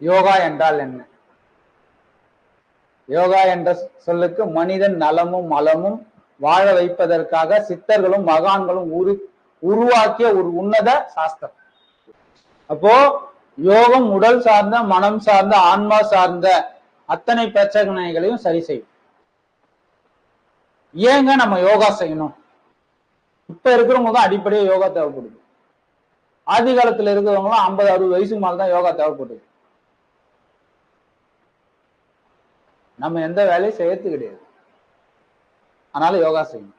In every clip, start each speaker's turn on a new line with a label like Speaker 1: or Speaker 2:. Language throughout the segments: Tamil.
Speaker 1: யோகா என்றால் என்ன? யோகா என்ற சொல்லுக்கு மனிதன் நலமும் மலமும் வாழ வைப்பதற்காக சித்தர்களும் மகான்களும் உரு உருவாக்கிய ஒரு உன்னத சாஸ்திரம். அப்போ யோகம் உடல் சார்ந்த மனம் சார்ந்த ஆன்மா சார்ந்த அத்தனை பிரச்சனைகளையும் சரி செய்யும். ஏங்க நம்ம யோகா செய்யணும்? இப்ப இருக்கிறவங்க தான் அடிப்படையா யோகா தேவைப்படுது. ஆதி காலத்துல இருக்கிறவங்களும் ஐம்பது அறுபது வயசுக்கு மேலதான் யோகா தேவைப்படுது. நம்ம எந்த வேலையும் செய்யறது கிடையாது. அதனால யோகா செய்யணும்.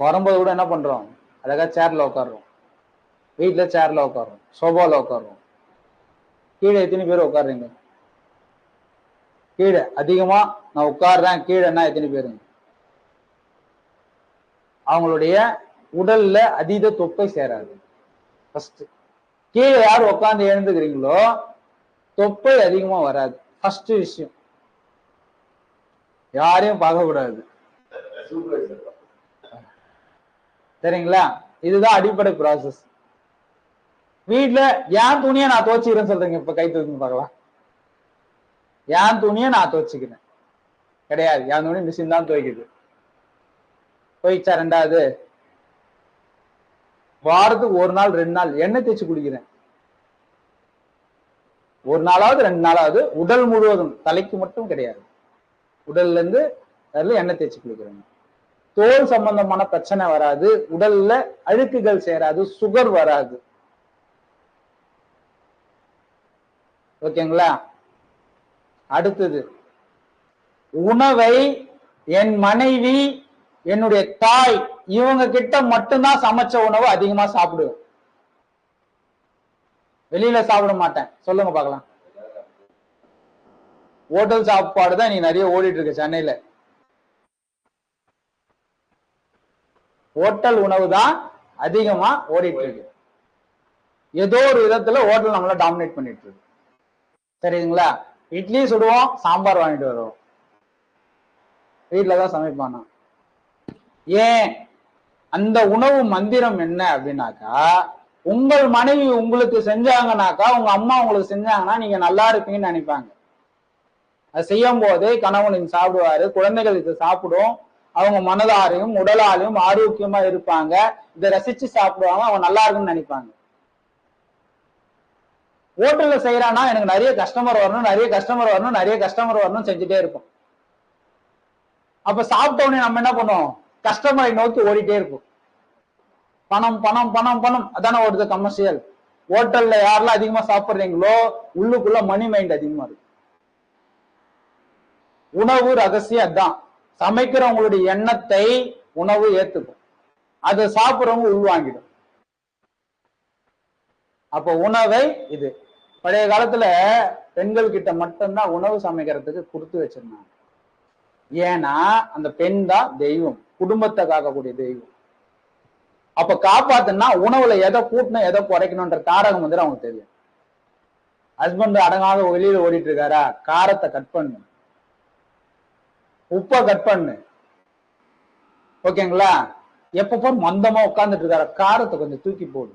Speaker 1: வரும்போது கூட என்ன பண்றோம்? அழகா சேர்ல உட்காடுறோம் வீட்டுல சேர்ல உட்காடுறோம் சோபால உட்காடுறோம் கீழே எத்தனை பேர் உட்காடுறீங்க கீழே. அதிகமா நான் உட்காடுறேன் கீழேன்னா எத்தனை பேருங்க அவங்களுடைய உடல்ல அதீத தொப்பை சேராது. ஃபர்ஸ்ட் கீழே யார் உட்காந்து எழுந்துக்கிறீங்களோ தொப்பை அதிகமா வராது. ஃபர்ஸ்ட் விஷயம். யாரையும் பார்க்க கூடாது சரிங்களா இதுதான் அடிப்படை ப்ராசஸ் வீட்ல என் துணியை நான் துவச்சிக்கிறேன்னு சொல்றீங்க இப்ப கை தூக்கி பார்க்கலாம். என் துணியை நான் துவச்சிக்கிறேன். கிடையாது. என் துணி மிஷின் தான் துவைக்குது. துவைச்சா ரெண்டாவது வாரத்துக்கு ஒரு நாள் ரெண்டு நாள் எண்ணெய் தேய்ச்சி குடிக்கிறேன். ஒரு நாளாவது ரெண்டு நாளாவது உடல் முழுவதும் தலைக்கு மட்டும் கிடையாது. உடல்ல இருந்து அதுல எண்ணெய் தேய்ச்சி குளிக்கிறேங்க தோல் சம்பந்தமான பிரச்சனை வராது. உடல்ல அழுக்குகள் சேராது. சுகர் வராது. ஓகேங்களா? அடுத்தது உணவை என் மனைவி என்னுடைய தாய் இவங்க கிட்ட மட்டும்தான் சமைச்ச உணவு அதிகமா சாப்பிடுவேன். வெளியில சாப்பிட மாட்டேன். சொல்லுங்க பாக்கலாம் ஹோட்டல் சாப்பாடு தான் நீ நிறைய ஓடிட்டு இருக்கு சென்னையில. ஹோட்டல் உணவு தான் அதிகமா ஓடிட்டு இருக்கு. ஏதோ ஒரு விதத்துல ஹோட்டல் நம்மள டாமினேட் பண்ணிட்டு இருக்கு. சரிங்களா? இட்லி சுடுவோம் சாம்பார் வாங்கிட்டு வருவோம். வீட்டுல தான் சமைப்பானா? ஏன்? அந்த உணவு மந்திரம் என்ன அப்படின்னாக்கா உங்கள் மனைவி உங்களுக்கு செஞ்சாங்கனாக்கா உங்க அம்மா உங்களுக்கு செஞ்சாங்கன்னா நீங்க நல்லா இருப்பீங்கன்னு நினைப்பாங்க. அது செய்யும் போதே கணவன் இது சாப்பிடுவாரு குழந்தைகள் இது சாப்பிடும். அவங்க மனதாரையும் உடலாலையும் ஆரோக்கியமா இருப்பாங்க. இதை ரசிச்சு சாப்பிடுவாங்க அவங்க நல்லா இருக்குன்னு நினைப்பாங்க. ஹோட்டல்ல செய்யறானா எனக்கு நிறைய கஸ்டமர் வரணும் நிறைய கஸ்டமர் வரணும் நிறைய கஸ்டமர் வரணும் செஞ்சுட்டே இருக்கும் அப்ப சாப்பிட்ட உடனே நம்ம என்ன பண்ணுவோம்? கஸ்டமரை நோக்கி ஓடிட்டே இருக்கும் பணம் பணம் பணம் பணம். அதானே ஓடுது கமர்ஷியல் ஹோட்டல்ல யாரெல்லாம் அதிகமா சாப்பிடுறீங்களோ உள்ளுக்குள்ள மணி மைண்ட் அதிகமா இருக்கு. உணவு ரகசியம் அதான். சமைக்கிறவங்களுடைய எண்ணத்தை உணவு ஏத்துக்கும். அதை சாப்பிடுறவங்க உள்வாங்கிடும் அப்ப உணவை இது. பழைய காலத்துல பெண்கள் கிட்ட மட்டும்தான் உணவு சமைக்கிறதுக்கு கொடுத்து வச்சிருந்தாங்க. ஏன்னா அந்த பெண் தான் தெய்வம். குடும்பத்தை காக்கக்கூடிய தெய்வம். அப்ப காப்பாத்துனா உணவுல எதை கூட்டணும் எதை குறைக்கணும்ன்ற காரகம் வந்து அவங்களுக்கு தெரியும். ஹஸ்பண்ட் அடங்காத வெளியில ஓடிட்டு இருக்காரா காரத்தை கட் பண்ணு. உப்பை கட் பண்ணு. ஓகேங்களா எப்பப்போ மந்தமா உட்கார்ந்துட்டு இருக்காரா காரத்தை கொஞ்சம் தூக்கி போடு.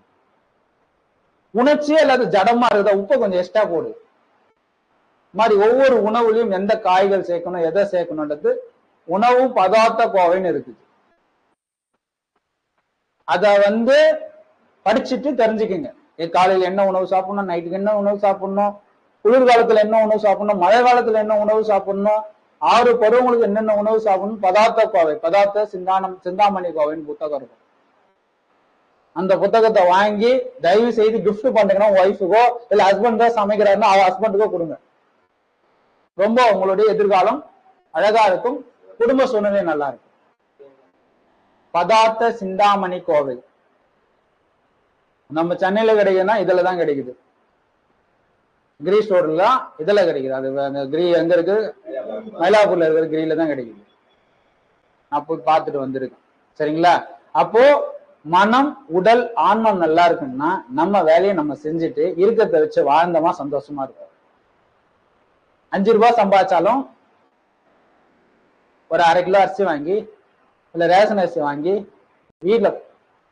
Speaker 1: உணர்ச்சியே இல்லாத ஜடமா இருக்குதா? உப்பை கொஞ்சம் எக்ஸ்ட்ரா போடு. மாதிரி ஒவ்வொரு உணவுலையும் எந்த காய்கள் சேர்க்கணும் எதை சேர்க்கணும்ன்றது உணவு பதார்த்த கோவைன்னு இருக்குது. அதை வந்து படிச்சுட்டு தெரிஞ்சுக்குங்க. காலையில் என்ன உணவு சாப்பிடணும் நைட்டுக்கு என்ன உணவு சாப்பிடணும் குளிர்காலத்தில் என்ன உணவு சாப்பிடணும் மழை காலத்தில் என்ன உணவு சாப்பிடணும் ஆறு பருவங்களுக்கு என்னென்ன உணவு சாப்பிடணும் பதார்த்த கோவை பதார்த்த சிந்தானம் சிந்தாமணி கோவைன்னு புத்தகம் இருக்கும். அந்த புத்தகத்தை வாங்கி தயவு செய்து கிஃப்ட் பண்றீங்கன்னா ஒய்ஃபுக்கோ இல்ல ஹஸ்பண்ட் தான் சமைக்கிறாருன்னா அவ ஹஸ்பண்டுக்கோ கொடுங்க. ரொம்ப உங்களுடைய எதிர்காலம் அழகா இருக்கும். குடும்ப சூழ்நிலை நல்லா இருக்கும். பதார்த்த சிந்தாமணி கோவை நம்ம சென்னையில கிடைக்குதுன்னா இதுல தான் கிடைக்குது. கிரி ஸ்டோர்ல தான் இதுல கிடைக்குது. அது அந்த கிரி எங்க இருக்கு? மயிலாப்பூர்ல இருக்கிற கிரியில தான் கிடைக்குது. நான் போய் பார்த்துட்டு வந்திருக்கேன். சரிங்களா? அப்போ மனம் உடல் ஆன்மம் நல்லா இருக்குன்னா நம்ம வேலையை நம்ம செஞ்சுட்டு இருக்கிறத வச்சு வாழ்ந்தமா சந்தோஷமா இருக்கும் அஞ்சு ரூபாய் சம்பாதிச்சாலும் ஒரு அரை கிலோ அரிசி வாங்கி இல்ல ரேஷன் அரிசி வாங்கி வீட்டில்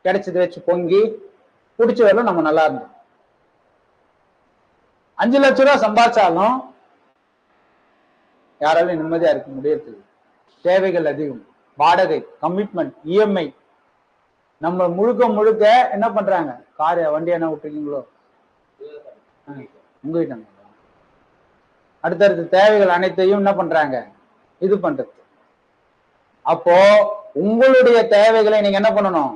Speaker 1: கிடைச்சது வச்சு பொங்கி பிடிச்ச வரலும் நம்ம நல்லா இருந்தோம். அஞ்சு லட்ச ரூபா சம்பாதிச்சாலும் யாராலும் நிம்மதியா இருக்க முடியறது தேவைகள் அதிகம். வாடகை கமிட்மெண்ட் இஎம்ஐ நம்ம முழுக்க முழுக்க என்ன பண்றாங்க? கார் வண்டி என்ன விட்டுருக்கீங்களோ? உங்ககிட்ட. உங்க அடுத்தடுத்த தேவைகள் அனைத்தையும் என்ன பண்றாங்க? இது பண்றது. அப்போ உங்களுடைய தேவைகளை நீங்க என்ன பண்ணணும்?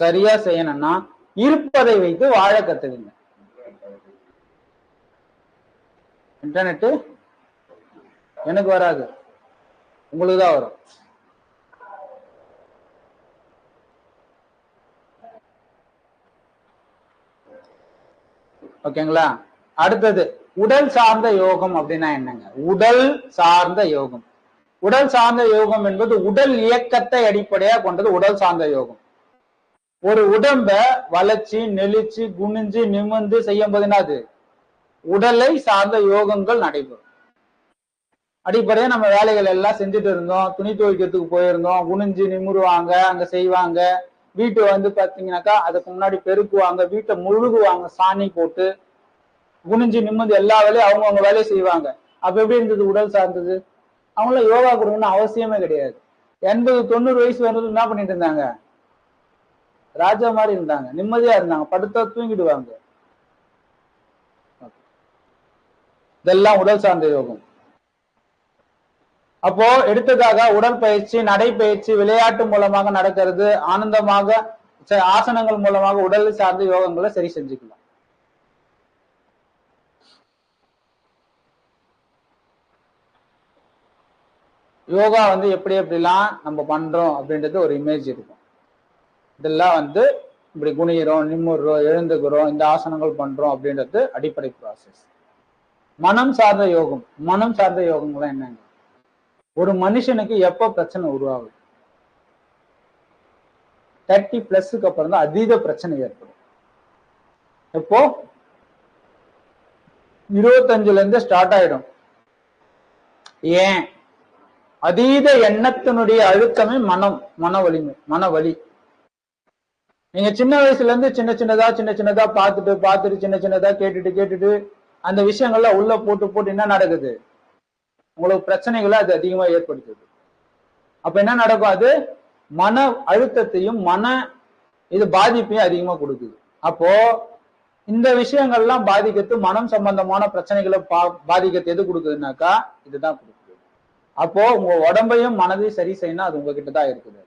Speaker 1: சரியா செய்யணும்னா இருப்பதை வைத்து வாழ கத்துக்குங்க. இன்டர்நெட் எனக்கு வராது. உங்களுக்கு தான் வரும். ஓகேங்களா அடுத்தது உடல் சார்ந்த யோகம் அப்படின்னா என்னங்க? உடல் சார்ந்த யோகம். உடல் சார்ந்த யோகம் என்பது உடல் இயக்கத்தை அடிப்படையாக கொண்டது உடல் சார்ந்த யோகம். ஒரு உடம்ப வளர்ச்சி நெளிச்சு குனிஞ்சு நிமிர்ந்து செய்யும் போதுனாது என்னது? உடலை சார்ந்த யோகங்கள் நடைபெறும். அடிப்படையாக நம்ம வேலைகள் எல்லாம் செஞ்சுட்டு இருந்தோம். துணி துவைக்கிறதுக்கு போயிருந்தோம். குனிஞ்சு நிமிருவாங்க அங்க செய்வாங்க. வீட்டை வந்து பாத்தீங்கன்னாக்கா அதுக்கு முன்னாடி பெருக்குவாங்க. வீட்டை முழுகுவாங்க. சாணி போட்டு குனிஞ்சு நிமிர்ந்து எல்லா வேலையும் அவங்கவுங்க வேலையை செய்வாங்க. அப்ப எப்படி இருந்தது உடல் சார்ந்தது? அவங்கள யோகா கொடுக்கணும்னு அவசியமே கிடையாது. எண்பது தொண்ணூறு வயசு வந்தது என்ன பண்ணிட்டு இருந்தாங்க? ராஜா மாதிரி இருந்தாங்க. நிம்மதியா இருந்தாங்க. படுத்தா தூங்கிடுவாங்க. இதெல்லாம் உடல் சார்ந்த யோகம். அப்போ எடுத்ததாக உடற்பயிற்சி நடைப்பயிற்சி விளையாட்டு மூலமாக நடக்கிறது ஆனந்தமாக ச- ஆசனங்கள் மூலமாக உடல் சார்ந்த யோகங்களை சரி செஞ்சுக்கலாம். யோகா வந்து எப்படி எப்படிலாம் நம்ம பண்றோம் அப்படின்றது ஒரு இமேஜ் இருக்கும். இதெல்லாம் வந்து இப்படி குனிகிறோம் நிம்முறோம் எழுந்துக்கிறோம் இந்த ஆசனங்கள் பண்றோம் அப்படின்றது அடிப்படை ப்ராசஸ் மனம் சார்ந்த யோகம். மனம் சார்ந்த யோகங்கள்லாம் என்னங்க? ஒரு மனுஷனுக்கு எப்ப பிரச்சனை உருவாகுது? தேர்ட்டி பிளஸ்க்கு அப்புறம் தான் அதீத பிரச்சனை ஏற்படும். எப்போ? இருபத்தஞ்சுல இருந்து ஸ்டார்ட் ஆயிடும். ஏன்? அதீத எண்ணத்தினுடைய அழுத்தமே மனம் மன வலிமை மன வலி. நீங்க சின்ன வயசுல இருந்து சின்ன சின்னதா சின்ன சின்னதா பார்த்துட்டு பார்த்துட்டு சின்ன சின்னதா கேட்டுட்டு கேட்டுட்டு அந்த விஷயங்கள்ல உள்ள போட்டு போட்டு என்ன நடக்குது? உங்களுக்கு பிரச்சனைகளை அது அதிகமா ஏற்படுத்துது. அப்ப என்ன நடக்கும்? அது மன அழுத்தத்தையும் மன இது பாதிப்பையும் அதிகமா கொடுக்குது. அப்போ இந்த விஷயங்கள்லாம் பாதிக்கிறது மனம் சம்பந்தமான பிரச்சனைகளை பா பாதிக்கிறது எது கொடுக்குதுனாக்கா இதுதான் கொடுக்குது. அப்போ உங்க உடம்பையும் மனதையும் சரி செய்யணும் அது உங்ககிட்ட தான் இருக்குது.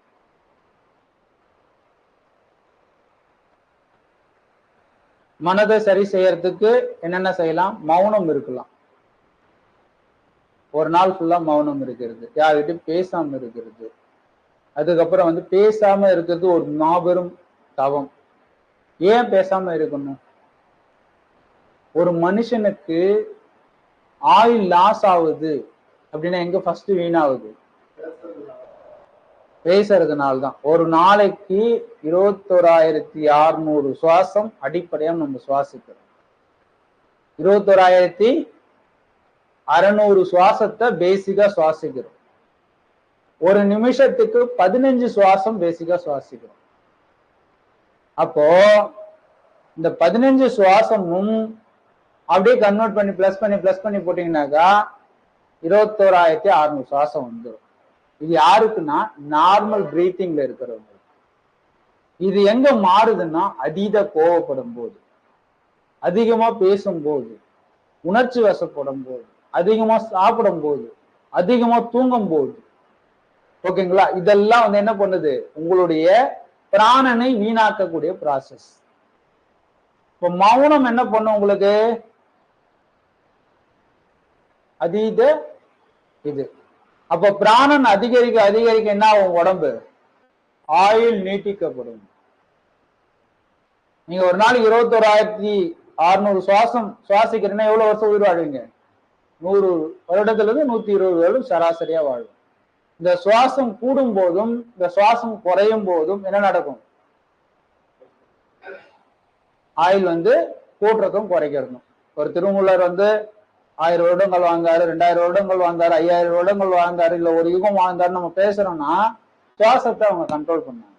Speaker 1: மனதை சரி செய்யறதுக்கு என்னென்ன செய்யலாம்? மௌனம் இருக்கலாம். ஒரு நாள் ஃபுல்லா மௌனம் இருக்கிறது. யார்கிட்டயும் பேசாம இருக்கிறது. அதுக்கப்புறம் வந்து பேசாம இருக்கிறது ஒரு மாபெரும் தவம். ஏன் பேசாம இருக்கணும்? ஒரு மனுஷனுக்கு ஆயுள் லாஸ் ஆகுது. அப்படின்னா எங்க ஃபர்ஸ்ட் வீணாகுது பேசுறதுனால தான் ஒரு நாளைக்கு இருபத்தோராயிரத்தி அறுநூறு சுவாசம் அடிப்படையா நம்ம சுவாசிக்கிறோம். இருபத்தோராயிரத்தி அறுநூறு சுவாசத்தை பேசிக்கா சுவாசிக்கிறோம். ஒரு நிமிஷத்துக்கு பதினஞ்சு சுவாசம் பேசிக்கா சுவாசிக்கிறோம். அப்போ இந்த பதினஞ்சு சுவாசமும் அப்படியே கன்வெர்ட் பண்ணி பிளஸ் பண்ணி பிளஸ் பண்ணி போட்டீங்கன்னாக்கா இருபத்தோராயிரத்தி அறுநூறு சுவாசம் வந்துடும் இது யாருக்குன்னா நார்மல் பிரீத்திங்ல இருக்கிறவங்க இது எங்க மாறுதுன்னா அதீத கோவப்படும் போது அதிகமா பேசும்போது உணர்ச்சி வசப்படும் போது அதிகமா சாப்பிடும் போது அதிகமா தூங்கும் போது ஓகேங்களா? இதெல்லாம் வந்து என்ன பண்ணுது? உங்களுடைய பிராணனை வீணாக்கக்கூடிய ப்ராசஸ் இப்போ மௌனம் என்ன பண்ணும் உங்களுக்கு? அதீத இது. அப்ப பிராணன் அதிகரிக்க அதிகரிக்க என்ன ஆகும்? உடம்பு. ஆயுள் நீட்டிக்கப்படும். நீங்க ஒரு நாளைக்கு இருபத்தோராயிரத்தி அறுநூறு சுவாசம் சுவாசிக்கிறீங்கன்னா எவ்வளவு வருஷம் உயிர் வாழ்வீங்க? நூறு வருடத்துல இருந்து நூத்தி இருபது வருடம் சராசரியா வாழும் இந்த சுவாசம் கூடும் போதும் இந்த சுவாசம் குறையும் போதும் என்ன நடக்கும்? ஆயுள் வந்து கூட்டுறதும் குறைக்கிறதும் ஒரு திருமூலர் வந்து ஆயிரம் வருடங்கள் வாழ்ந்தாரு ரெண்டாயிரம் வருடங்கள் வாழ்ந்தாரு ஐயாயிரம் வருடங்கள் வாழ்ந்தாரு இல்ல ஒரு யுகம் வாழ்ந்தாரு நம்ம பேசுறோம்னா சுவாசத்தை அவங்க கண்ட்ரோல் பண்ணாங்க.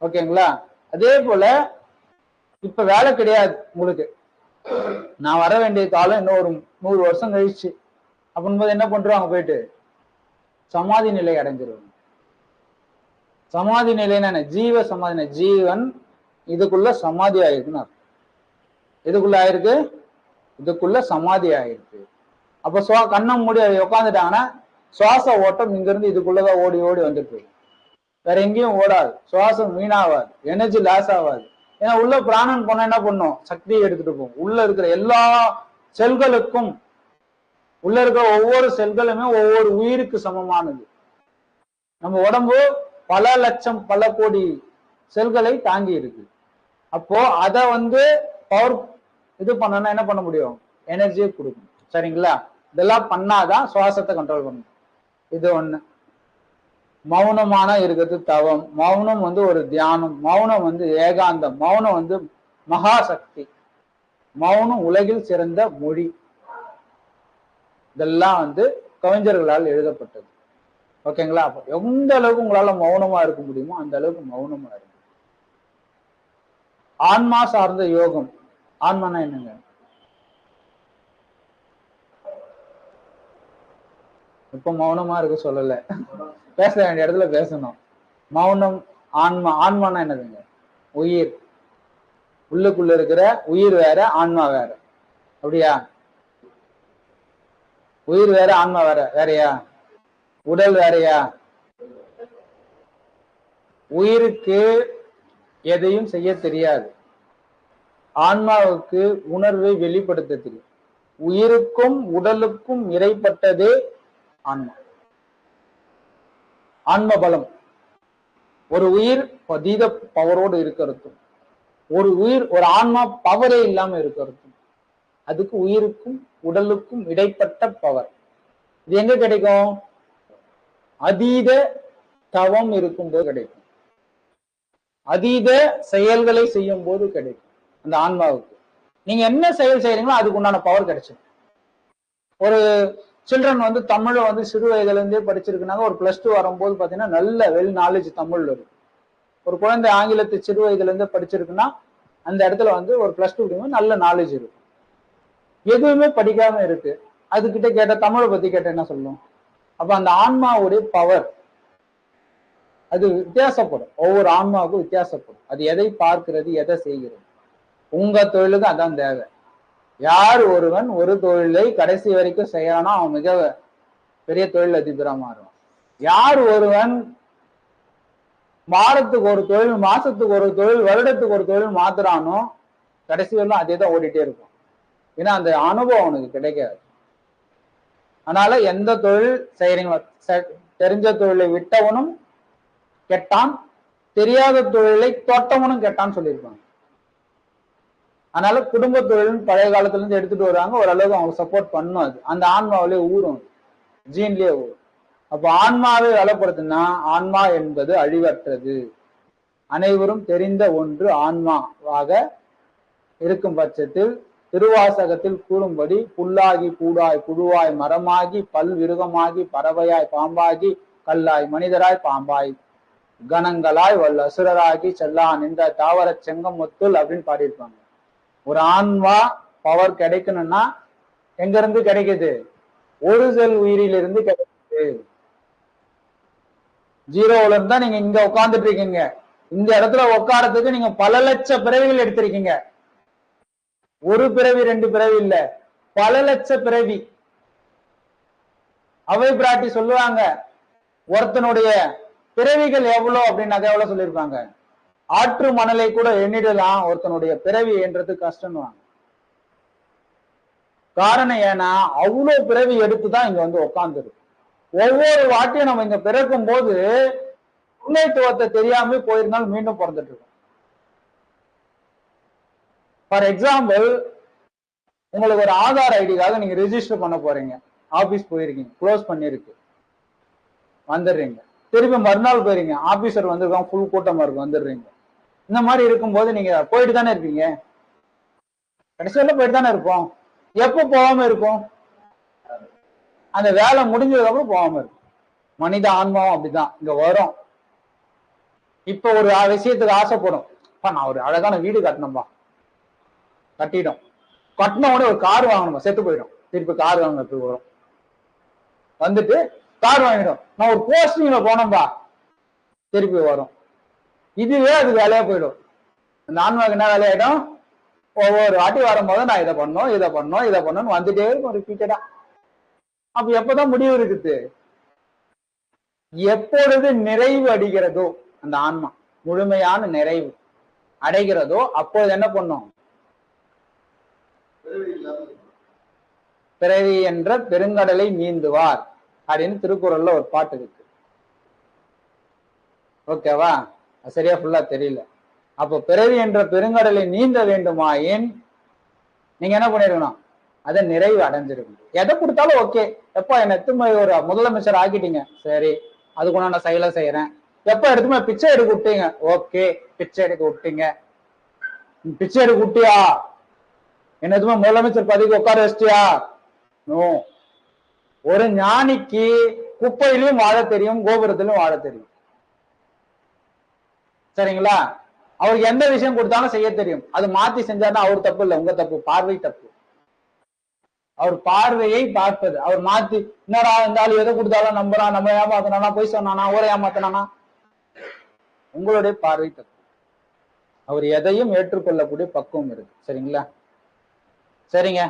Speaker 1: ஓகேங்களா? அதே போல இப்ப வேலை கிடையாது உங்களுக்கு. நான் வர வேண்டிய காலம் இன்னும் ஒரு நூறு வருஷம் கழிச்சு. அப்படின்போது என்ன பண்றாங்க போயிட்டு? சமாதி நிலை அடைஞ்சிருவாங்க சமாதி நிலைன்னா ஜீவ சமாதி ஜீவன் இதுக்குள்ள சமாதி ஆயிருக்குன்னு அர்த்தம். இதுக்குள்ள ஆயிருக்கு? இதுக்குள்ள சமாதி ஆயிருக்கு. அப்ப சுவா கண்ணை மூடி உட்காந்துட்டாங்கன்னா சுவாச ஓட்டம் இங்கிருந்து இதுக்குள்ளதான் ஓடி ஓடி வந்துட்டு வேற எங்கேயும் ஓடாது. சுவாசம் வீணாகாது எனர்ஜி லாஸ் ஆகாது ஏன்னா உள்ள பிராணன் போனா என்ன பண்ணும்? சக்தியை எடுத்துட்டு போகும். உள்ள இருக்கிற எல்லா செல்களுக்கும் உள்ள இருக்கிற ஒவ்வொரு செல்களுமே ஒவ்வொரு உயிருக்கு சமமானது. நம்ம உடம்பு பல லட்சம் பல கோடி செல்களை தாங்கி இருக்கு. அப்போ அதை வந்து பவர் இது பண்ணனா என்ன பண்ண முடியும்? எனர்ஜியை கொடுக்கும் சரிங்களா? இதெல்லாம் பண்ணாதான் சுவாசத்தை கண்ட்ரோல் பண்ணும் இது ஒண்ணு. மௌனமான இருக்கிறது தவம். மௌனம் வந்து ஒரு தியானம். மௌனம் வந்து ஏகாந்தம். மௌனம் வந்து மகாசக்தி. மௌனம் உலகில் சிறந்த மொழி. இதெல்லாம் வந்து கவிஞர்களால் எழுதப்பட்டது. ஓகேங்களா? அப்ப எந்த அளவுக்கு உங்களால மௌனமா இருக்க முடியுமோ அந்த அளவுக்கு மௌனமா இருக்கும் ஆன்மா சார்ந்த யோகம். ஆன்மானா என்னங்க? இப்ப மௌனமா இருக்க சொல்லல. பேச வேண்டிய இடத்துல பேசணும். மௌனம் ஆன்மா ஆன்மானா என்னதுங்க? உயிர். உள்ளுக்குள்ள இருக்கிற உயிர் வேற ஆன்மா வேற. அப்படியா? உயிர் வேற ஆன்மா வேற வேறயா? உடல் வேறயா? உயிருக்கு எதையும் செய்ய தெரியாது. ஆன்மாவுக்கு உணர்வை வெளிப்படுத்த தெரியும் உயிருக்கும் உடலுக்கும் இறைப்பட்டதே ஆன்மா. ஆன்ம பலம். ஒரு உயிர் அதீத பவரோடு இருக்கிறதும் ஒரு உயிர் ஒரு ஆன்மா பவரே இல்லாம இருக்கிறதும் அதுக்கு உயிருக்கும் உடலுக்கும் இடைப்பட்ட பவர் இது எங்க கிடைக்கும்? அதீத தவம் இருக்கும்போது கிடைக்கும். அதீத செயல்களை செய்யும் போது கிடைக்கும். அந்த ஆன்மாவுக்கு. நீங்க என்ன செயல் செய்யறீங்களோ அதுக்கு உண்டான பவர் கிடைச்சிடும் ஒரு சில்ட்ரன் வந்து தமிழை வந்து சிறு வயதுல இருந்தே படிச்சிருக்குனாங்க. ஒரு பிளஸ் டூ வரும்போது பாத்தீங்கன்னா நல்ல வெல் நாலேஜ் தமிழ்ல இருக்கும் ஒரு குழந்தை ஆங்கிலத்தை சிறு வயதுல இருந்தே படிச்சிருக்குன்னா அந்த இடத்துல வந்து ஒரு பிளஸ் டூ நல்ல நாலேஜ் இருக்கும். எதுவுமே படிக்காம இருக்கு. அதுகிட்ட கேட்ட தமிழை பத்தி கேட்ட என்ன சொல்லும்? அப்ப அந்த ஆன்மாவுடைய பவர் அது வித்தியாசப்படும். ஒவ்வொரு ஆன்மாவுக்கும் வித்தியாசப்படும். அது எதை பார்க்கிறது எதை செய்கிறது. உங்க தொழிலுக்கு அதான் தேவை. யார் ஒருவன் ஒரு தொழிலை கடைசி வரைக்கும் செய்யறானோ அவன் மிக பெரிய தொழில் அதிபரா மாறுவான். யார் ஒருவன் வாரத்துக்கு ஒரு தொழில் மாசத்துக்கு ஒரு தொழில் வருடத்துக்கு ஒரு தொழில் மாத்துறானோ கடைசி வரலும் அதே தான் ஓடிட்டே இருக்கும். ஏன்னா அந்த அனுபவம் அவனுக்கு கிடைக்காது. அதனால எந்த தொழில் செய்யறீங்களோ செ- தெரிஞ்ச தொழிலை விட்டவனும் கெட்டான் தெரியாத தொழிலை தொட்டவனும் கெட்டான்னு சொல்லியிருப்பாங்க. அதனால குடும்ப தொழில்னு பழைய காலத்துல இருந்து எடுத்துட்டு வராங்க ஓரளவுக்கு அவங்க சப்போர்ட் பண்ணும் அது. அந்த ஆன்மாவிலே ஊறும் ஜீன்லயே ஊறும். அப்ப ஆன்மாவை வளப்படுத்தினா ஆன்மா என்பது அழிவற்றது. அனைவரும் தெரிந்த ஒன்று ஆன்மாவாக இருக்கும் பட்சத்தில் திருவாசகத்தில் கூறும்படி புல்லாகி கூடாய் புழுவாய் மரமாகி பல் விருகமாகி பறவையாய் பாம்பாகி கல்லாய் மனிதராய் பாம்பாய் கணங்களாய் வல்ல அசுரராகி செல்லா நின்ற தாவர செங்கம் முத்துல் அப்படின்னு பாடியிருப்பாங்க. ஒரு ஆன்மா பவர் கிடைக்கணும்னா எங்க இருந்து கிடைக்குது? ஒரு செல் உயிரிலிருந்து கிடைக்குது. ஜீரோல இருந்தா நீங்க இங்க உட்கார்ந்துட்டு இருக்கீங்க. இந்த இடத்துல உட்காரத்துக்கு நீங்க பல லட்ச பிறவிகள் எடுத்திருக்கீங்க. ஒரு பிறவி ரெண்டு பிறவி இல்ல. பல லட்ச பிறவி. அவை பிராட்டி சொல்லுவாங்க ஒருத்தனுடைய பிறவிகள் எவ்வளவு அப்படின்னாக்க எவ்வளவு சொல்லியிருப்பாங்க? ஆற்று மணலை கூட எண்ணிடலாம் ஒருத்தனுடைய பிறவி என்றது கஷ்டம்வாங்க காரணம் ஏன்னா அவ்வளோ பிறவி எடுத்து தான் இங்க வந்து உட்காந்துருக்கு ஒவ்வொரு வாட்டியும் நம்ம இங்க பிறக்கும் போது உண்மைத்துவத்தை தெரியாம போயிருந்தாலும் மீண்டும் பிறந்துட்டு இருக்கோம் ஃபார் எக்ஸாம்பிள் உங்களுக்கு ஒரு ஆதார் ஐடிக்காக நீங்க ரெஜிஸ்டர் பண்ண போறீங்க. ஆபீஸ் போயிருக்கீங்க. க்ளோஸ் பண்ணிருக்கு வந்துடுறீங்க. திருப்பி மறுநாள் போயிருங்க ஆபீசர் வந்திருக்கான் ஃபுல் கூட்டமா இருக்கும் வந்துடுறீங்க. இந்த மாதிரி இருக்கும்போது நீங்க போயிட்டு தானே இருப்பீங்க? கடைசி வரல போயிட்டு தானே இருப்போம். எப்போ போகாம இருக்கும்? அந்த வேலை முடிஞ்சதுக்கு அப்புறம் போகாம இருக்கும். மனித ஆன்மாவும் அப்படிதான் இங்க வரும். இப்ப ஒரு விஷயத்துக்கு ஆசைப்படும். நான் ஒரு அழகான வீடு கட்டணும்பா. கட்டிடும். கட்டின உடனே ஒரு கார் வாங்கணுமா செத்து போயிடும். திருப்பி கார் வாங்குறதுக்கு வரும். வந்துட்டு கார் வாங்கிடும். நான் ஒரு போஸ்டிங்ல போனோம்பா திருப்பி வரும். இதுவே அது வேலையா போயிடும். அந்த ஆன்மாவுக்கு என்ன வேலையாயிடும் ஒவ்வொரு வாட்டி வரும்போது நான் இதை பண்ணோம் இதை பண்ணோம் இதை பண்ணோம்னு வந்துட்டே இருக்கும் ரிப்பீட்டடா அப்ப எப்பதான் முடிவு இருக்குது? எப்பொழுது நிறைவு அடைகிறதோ அந்த ஆன்மா முழுமையான நிறைவு அடைகிறதோ அப்பொழுது என்ன பண்ணும்?
Speaker 2: பிறவி
Speaker 1: என்ற பெருங்கடலை நீந்துவார் அப்படின்னு திருக்குறள்ல ஒரு பாட்டு இருக்கு. ஓகேவா? சரியா ஃபுல்லா தெரியல. அப்போ பிறவி என்ற பெருங்கடலை நீந்த வேண்டுமாயின் நீங்க என்ன பண்ணிருக்கணும்? அதை நிறைவு அடைஞ்சிருக்கணும் எதை கொடுத்தாலும் ஓகே எப்போ என்ன எத்துமை ஒரு முதலமைச்சர் ஆக்கிட்டீங்க. சரி அதுக்குள்ள நான் செயலை செய்யறேன். எப்ப எடுத்துமே பிச்சை எடுக்க விட்டீங்க? ஓகே பிச்சை எடுக்க விட்டீங்க. பிச்சை எடுக்க விட்டியா? என்ன எதுவுமே முதலமைச்சர் பதவிக்கு உட்கார வச்சிட்டியா? நோ ஒரு ஞானிக்கு குப்பையிலும் வாழ தெரியும் கோபுரத்திலும் வாழ தெரியும். சரிங்களா? அவருக்கு எந்த விஷயம் கொடுத்தாலும் செய்ய தெரியும். அது மாத்தி செஞ்சாருன்னா அவர் தப்பு இல்ல உங்க தப்பு பார்வை தப்பு. அவர் பார்வையை பார்ப்பது. அவர் மாத்தி என்னடா இந்த எதை கொடுத்தாலும் நம்புறான் நம்ம ஏமாத்தினானா போய் சொன்னானா ஊரை ஏமாத்தினானா? உங்களுடைய பார்வை தப்பு. அவர் எதையும் ஏற்றுக்கொள்ளக்கூடிய பக்குவம் இருக்கு. சரிங்களா? சரிங்க?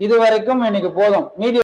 Speaker 1: இது வரைக்கும் இன்னைக்கு போதும். மீதி